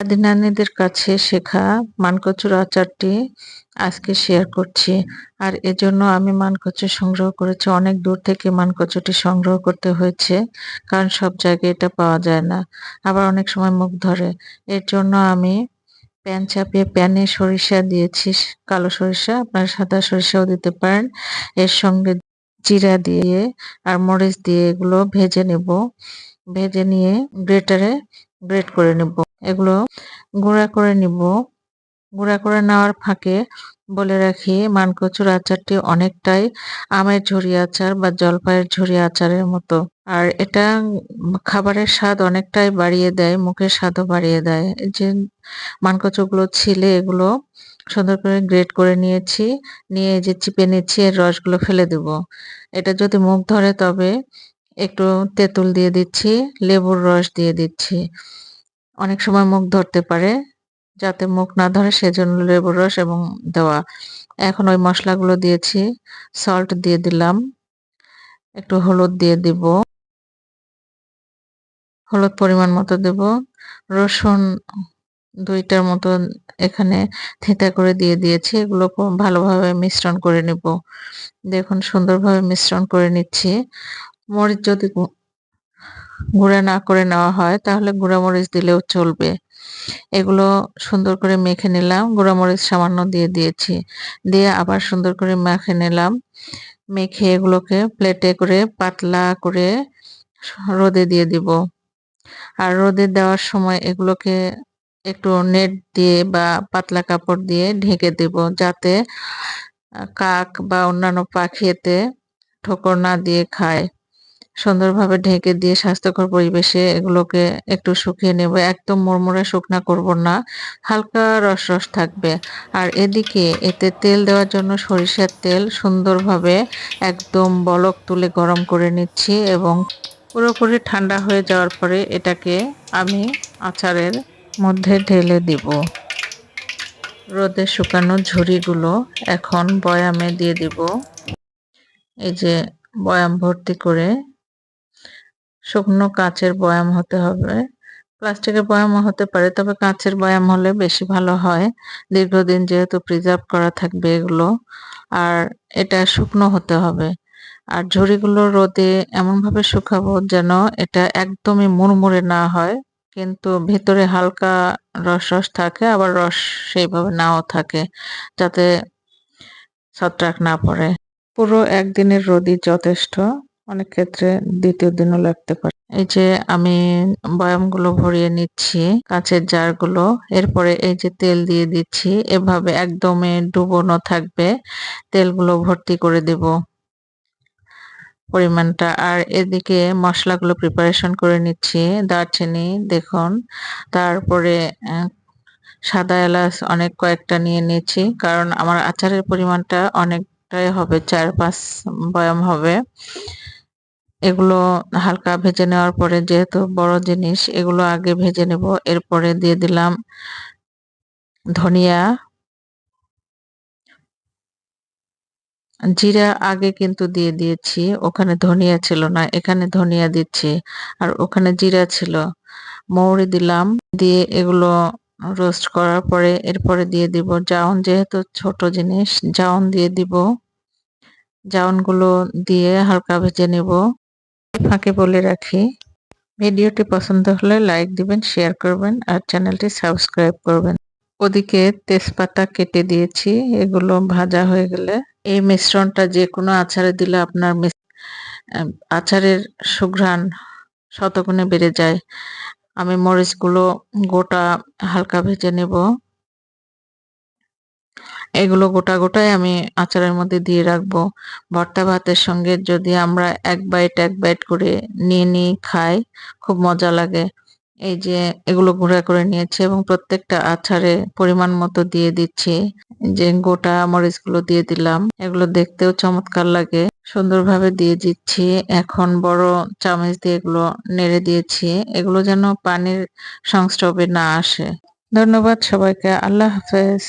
দাদি নানিদের কাছে শেখা মানকচুর আচারটি আজকে শেয়ার করছি। আর এজন্য আমি মানকচু সংগ্রহ করেছি। অনেক দূর থেকে মানকচুটি সংগ্রহ করতে হয়েছে, কারণ সব জায়গায় এটা পাওয়া যায় না। আবার অনেক সময় মুখ ধরে। এর জন্য আমি প্যান চাপিয়ে প্যানে সরিষা দিয়েছি। কালো সরিষা, আপনারা সাদা সরিষাও দিতে পারেন। এর সঙ্গে জিরা দিয়ে আর মরিচ দিয়ে এগুলো ভেজে নেব। ভেজে নিয়ে গ্রেটারে গ্রেট করে নেব। এগুলো গুঁড়া করে নিব। গুঁড়া করে নেওয়ার ফাঁকে বলে রাখি, মানকচুর আচারটি অনেকটাই আমের ঝুরি আচার বা জলপাইয়ের ঝুরি আচারের মতো। আর এটা খাবারের স্বাদ অনেকটাই বাড়িয়ে দেয়, মুখের স্বাদও বাড়িয়ে দেয়। যে মানকচুগুলো ছিলে, এগুলো সুন্দর করে গ্রেট করে নিয়েছি, নিয়ে যে চিপে নিচ্ছি, এর রসগুলো ফেলে দেব। এটা যদি মুখ ধরে তবে একটু তেঁতুল দিয়ে দিচ্ছি, লেবুর রস দিয়ে দিচ্ছি। অনেক সময় মুখ ধরতে পারে, যাতে মুখ না ধরে সেজন্য লেবুর রস এবং দেওয়া। এখন ওই মশলাগুলো দিয়েছি সল্ট দিয়ে দিলাম। একটু হলুদ দিয়ে দিব। হলুদ পরিমাণ মতো দেব। রসুন দুইটার মতো এখানে থেঁতা করে দিয়ে দিয়েছি, এগুলো ভালোভাবে মিশ্রণ করে নিব। দেখুন, সুন্দরভাবে মিশ্রণ করে নিচ্ছি। মরিচ যদি গুঁড়া না করে নেওয়া হয়, তাহলে গুঁড়া মরিচ দিলেও চলবে। এগুলো সুন্দর করে মেখে নিলাম। গুঁড়া মরিচ সামান্য দিয়ে দিয়েছি। দিয়ে আবার সুন্দর করে মেখে নিলাম। মেখে এগুলোকে প্লেটে করে পাতলা করে রোদে দিয়ে দিব। আর রোদে দেওয়ার সময় এগুলোকে একটু নেট দিয়ে বা পাতলা কাপড় দিয়ে ঢেকে দেব, যাতে কাক বা অন্যান্য পাখি এতে ঠোকর না দিয়ে খায়। সুন্দরভাবে ঢেকে দিয়ে স্বাস্থ্যকর পরিবেশে এগুলোকে একটু শুকিয়ে নেব। একদম মুড়মুড়ে শুকনা করব না, হালকা রস রস থাকবে। আর এদিকে এতে তেল দেওয়ার জন্য সরিষার তেল সুন্দরভাবে একদম বলক তুলে গরম করে নিচ্ছি এবং পুরোপুরি ঠান্ডা হয়ে যাওয়ার পরে এটাকে আমি আচারের মধ্যে ঢেলে দিব। রোদে শুকানো ঝুড়িগুলো এখন বয়ামে দিয়ে দিব। এই যে বয়াম ভর্তি করে শুকনো কাঁচের বয়াম হতে হবে। প্লাস্টিকের বয়ামও হতে পারে, তবে কাঁচের বয়াম হলে বেশি ভালো হয়। দীর্ঘদিন যেহেতু প্রিজার্ভ করা থাকবে এগুলো, আর এটা শুকনো হতে হবে। আর ঝুড়িগুলো রোদে এমনভাবে শুকাবো যেন এটা একদমই মুড়মুড়ে না হয়, কিন্তু ভেতরে হালকা রস রস থাকে, আবার রস সেইভাবে নাও থাকে, যাতে ছত্রাক না পড়ে। পুরো একদিনের রোদই যথেষ্ট। অনেক ক্ষেত্রে দ্বিতীয় দিনও লাগতে পারে। এই যে আমি বয়ামগুলো ভরিয়ে নিচ্ছি, কাঁচের জারগুলো, এরপরে এই যে তেল দিয়ে দিচ্ছি, এভাবে একদমে ডুবোনো থাকবে, তেলগুলো ভর্তি করে দেব পরিমাণটা। আর এদিকে মশলাগুলো প্রিপারেশন করে নিচ্ছি, দারচিনি দেখুন, তারপরে সাদা এলাচ অনেক কয়েকটা নিয়ে নিয়েছি কারণ আমার আচারের পরিমাণটা অনেকটাই হবে, চার পাঁচ বয়াম হবে। এগুলো হালকা ভেজে নেওয়ার পরে যেহেতু বড় জিনিস, এগুলো আগে ভেজে নেব। এরপরে দিয়ে দিলাম ধনিয়া, জিরা আগে কিন্তু দিয়ে দিয়েছি। ওখানে ধনিয়া ছিল না, এখানে ধনিয়া দিচ্ছি। আর ওখানে জিরা ছিল। মৌরি দিলাম, দিয়ে এগুলো রোস্ট করার পরে এরপরে দিয়ে দিব জাউন। যেহেতু ছোট জিনিস, জাউন দিয়ে দিব। জাউনগুলো দিয়ে হালকা ভেজে নেব। ফাঁকে বলে রাখি, ভিডিওটি পছন্দ হলে লাইক দিবেন, শেয়ার করবেন আর চ্যানেলটি সাবস্ক্রাইব করবেন। ওদিকে তেজপাতা কেটে দিয়েছি, এগুলো ভাজা হয়ে গেলে এই মিশ্রণটা যে কোনো আচারে দিলে আপনার আচারের সুঘ্রাণ শতগুণে বেড়ে যায়। আমি মরিচগুলো গোটা হালকা ভেজে নেব। এগুলো গোটা গোটাই আমি আচারের মধ্যে দিয়ে রাখব। ভর্তা ভাতের সঙ্গে যদি আমরা এক বাইট এক বাইট করে নিয়ে নিয়ে খাই, খুব মজা লাগে। এই যে এগুলো গুঁড়া করে নিয়েছি এবং প্রত্যেকটা আচারে পরিমাণ মতো দিয়ে দিচ্ছি। যে গোটা মরিচগুলো দিয়ে দিলাম। এগুলো দেখতেও চমৎকার লাগে। সুন্দরভাবে দিয়ে দিচ্ছি। এখন বড় চামচ দিয়ে এগুলো নেড়ে দিয়েছি। এগুলো যেন পানির সংস্রবে না আসে। ধন্যবাদ সবাইকে। আল্লাহ হাফেজ।